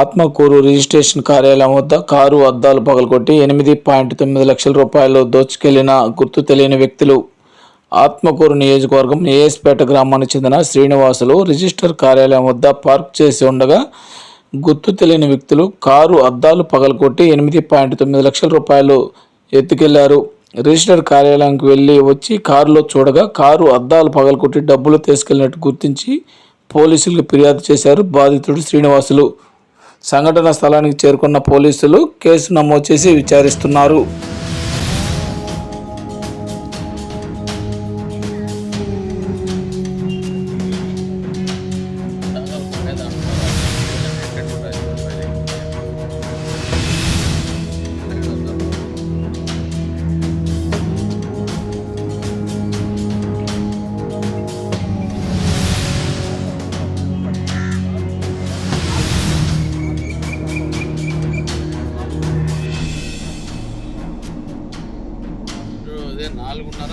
Atmakur registration కార్యాలయం వద్ద car అద్దాలు పగలగొట్టి ఎనిమిది పాయింట్ తొమ్మిది లక్షల రూపాయలు దోచుకెళ్ళిన గుర్తు తెలియని వ్యక్తులు. ఆత్మకూరు నియోజకవర్గం ఏఎస్పేట గ్రామానికి చెందిన శ్రీనివాసులు రిజిస్టర్ కార్యాలయం వద్ద పార్క్ చేసి ఉండగా గుర్తు తెలియని వ్యక్తులు కారు అద్దాలు పగలగొట్టి ఎనిమిది పాయింట్ తొమ్మిది లక్షల రూపాయలు ఎత్తుకెళ్ళారు. రిజిస్టర్ కార్యాలయానికి వెళ్ళి వచ్చి కారులో చూడగా కారు అద్దాలు పగలగొట్టి డబ్బులు తీసుకెళ్ళినట్టు గుర్తించి పోలీసులకు ఫిర్యాదు చేశారు బాధితుడు శ్రీనివాసులు. సంఘటన స్థలానికి చేరుకున్న పోలీసులు కేసు నమోదు చేసి విచారిస్తున్నారు. అదే నాలుగున్నర